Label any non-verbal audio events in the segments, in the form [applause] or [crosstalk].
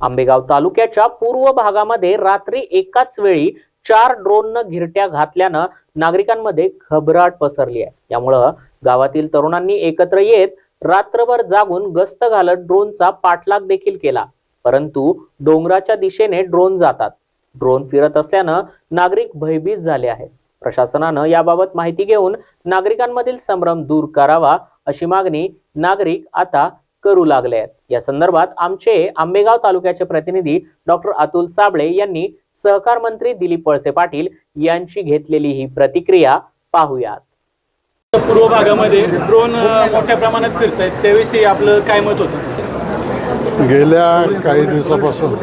आंबेगाव तालुक्याच्या पूर्व भागामध्ये रात्री एकाच वेळी चार ड्रोननं घिरट्या घातल्यानं नागरिकांमध्ये घबराट पसरली आहे. त्यामुळं गावातील तरुणांनी एकत्र येत रात्रभर जागून गस्त घालत ड्रोनचा पाठलाग देखील केला. परंतु डोंगराच्या दिशेने ड्रोन जातात. ड्रोन फिरत असल्यानं नागरिक भयभीत झाले आहेत. प्रशासनानं याबाबत माहिती घेऊन नागरिकांमधील संभ्रम दूर करावा अशी मागणी नागरिक आता करू लागले आहेत. या संदर्भात आमचे आंबेगाव तालुक्याचे प्रतिनिधी डॉक्टर अतुल साबळे यांनी सहकार मंत्री दिलीप वळसे पाटील यांची घेतलेली ही प्रतिक्रिया पाहूयात. पूर्व भागामध्ये ड्रोन मोठ्या प्रमाणात फिरत आहेत त्याविषयी आपलं काय मत होतं? गेल्या काही दिवसापासून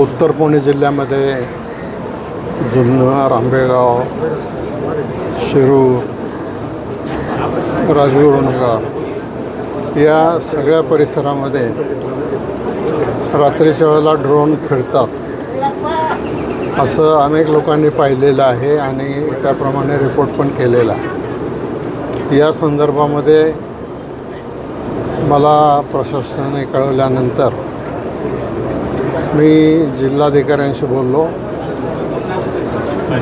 उत्तर पुणे जिल्ह्यामध्ये जुन्नर आंबेगाव शिरूर राजगुरुनगर या सगळ्या परिसरामध्ये रात्रीच्या वेळेला ड्रोन फिरतात. असं अनेक लोकांनी पाहिलेलं आहे आणि त्याप्रमाणे रिपोर्ट पण केलेला आहे. या संदर्भामध्ये मला प्रशासनाने कळवल्यानंतर मी जिल्हाधिकाऱ्यांशी बोललो.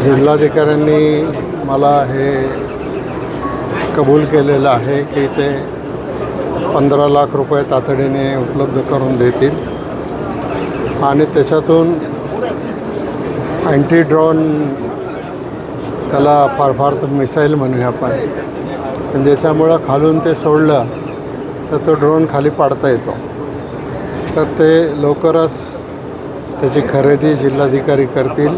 जिल्हाधिकाऱ्यांनी मला हे कबूल केलेलं आहे की ते पंधरा लाख रुपये तातडीने उपलब्ध करून देतील. आणि त्याच्यातून अँटी ड्रोन त्याला फार फार तर मिसाईल म्हणूया आपण. पण ज्याच्यामुळं खालून ते सोडलं तर तो ड्रोन खाली पाडता येतो. तर ते लवकरच त्याची खरेदी जिल्हाधिकारी करतील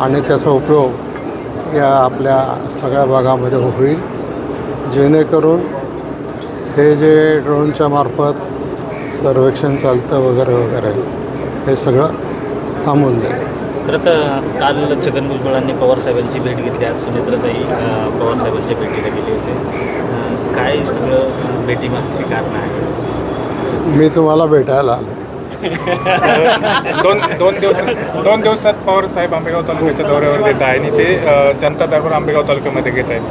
आणि त्याचा उपयोग या आपल्या सगळ्या भागामध्ये होईल. जेणेकरून हे जे ड्रोनच्या मार्फत सर्वेक्षण चालतं वगैरे वगैरे हे सगळं थांबून जाईल. खरं तर काल छगन भुजबळांनी पवारसाहेबांची भेट घेतली आज सुनेत्राताई अ, पवारसाहेबांच्या भेटीला गेले होते. काय सगळं भेटीमागची कारण आहे मी तुम्हाला भेटायला आलो. [laughs] दोन दोन दिवस दोन दिवसात पवार साहेब आंबेगाव तालुक्याच्या दौऱ्यावर येत आहे आणि ते जनता दरबार आंबेगाव तालुक्यामध्ये घेत आहेत.